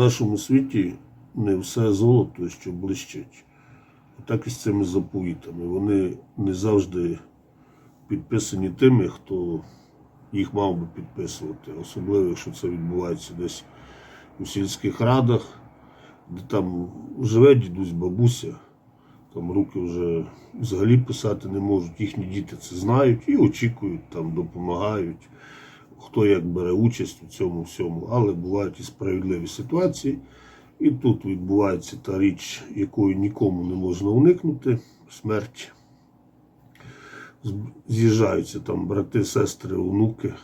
нашому світі не все золото, що блищить. Так і з цими заповітами. Вони не завжди підписані тими, хто їх мав би підписувати. Особливо, якщо це відбувається десь у сільських радах, де там живе дідусь, бабуся, там руки вже взагалі писати не можуть. Їхні діти це знають і очікують, там допомагають. Хто як бере участь у цьому всьому, але бувають і справедливі ситуації. І тут відбувається та річ, якої нікому не можна уникнути смерть. З'їжджаються там брати, сестри, онуки.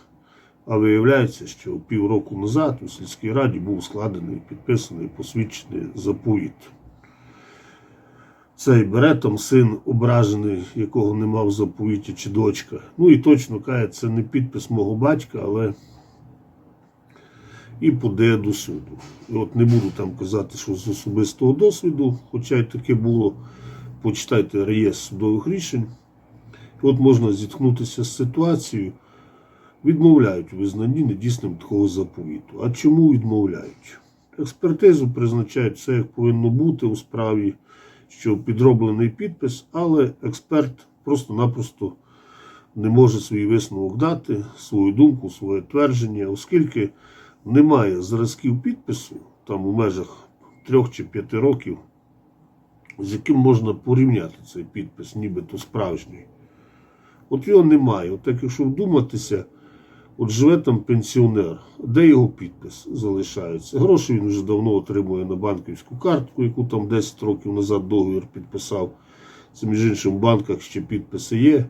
А виявляється, що півроку назад у сільській раді був складений, підписаний, посвідчений заповіт. Цей бере там син ображений, якого не мав заповіті, чи дочка. Ну і точно каже, це не підпис мого батька, але і подає до суду. І от не буду там казати, що з особистого досвіду, хоча й таке було, почитайте реєстр судових рішень. От можна зіткнутися з ситуацією, відмовляють у визнанні недійсним такого заповіту. А чому відмовляють? Експертизу призначають все, як повинно бути у справі, що підроблений підпис, але експерт просто-напросто не може свій висновок дати, свою думку, своє твердження, оскільки немає зразків підпису там у межах трьох чи п'яти років, з яким можна порівняти цей підпис, нібито справжній. От його немає. От так, якщо вдуматися, от живе там пенсіонер, де його підпис залишається? Гроші він вже давно отримує на банківську картку, яку там 10 років назад договір підписав. Це між іншим в банках ще підписи є,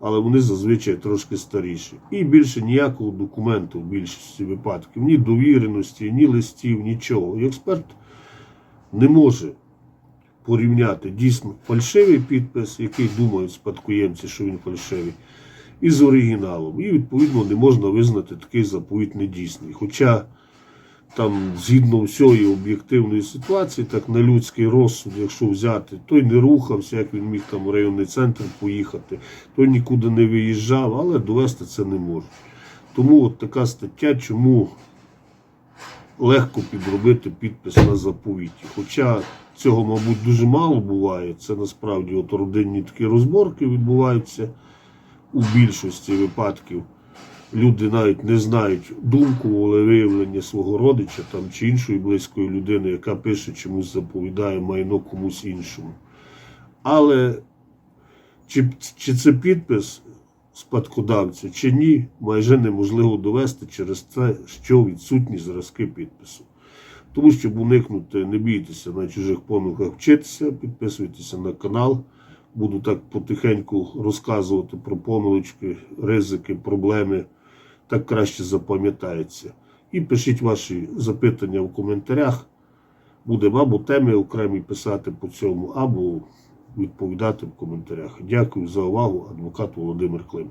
але вони зазвичай трошки старіші. І більше ніякого документу в більшості випадків, ні довіреності, ні листів, нічого. І експерт не може порівняти дійсно фальшивий підпис, який думають спадкоємці, що він фальшивий, і з оригіналом. І відповідно не можна визнати такий заповіт недійсний. Хоча там, згідно всієї об'єктивної ситуації, так на людський розсуд, якщо взяти, той не рухався, як він міг там в районний центр поїхати, той нікуди не виїжджав, але довести це не може. Тому от така стаття, чому легко підробити підпис на заповіті. Хоча цього, мабуть, дуже мало буває. Це насправді от родинні такі розборки відбуваються у більшості випадків. Люди навіть не знають думку, волевиявлення свого родича там, чи іншої близької людини, яка пише чомусь заповідає майно комусь іншому. Але чи, чи це підпис спадкодавця, чи ні, майже неможливо довести через те, що відсутні зразки підпису. Тому, щоб уникнути, не бійтеся на чужих помилках вчитися, підписуйтеся на канал. Буду так потихеньку розказувати про помилочки, ризики, проблеми. Так краще запам'ятається. І пишіть ваші запитання в коментарях. Будемо або теми окремі писати по цьому, або відповідати в коментарях. Дякую за увагу, адвокат Володимир Клим.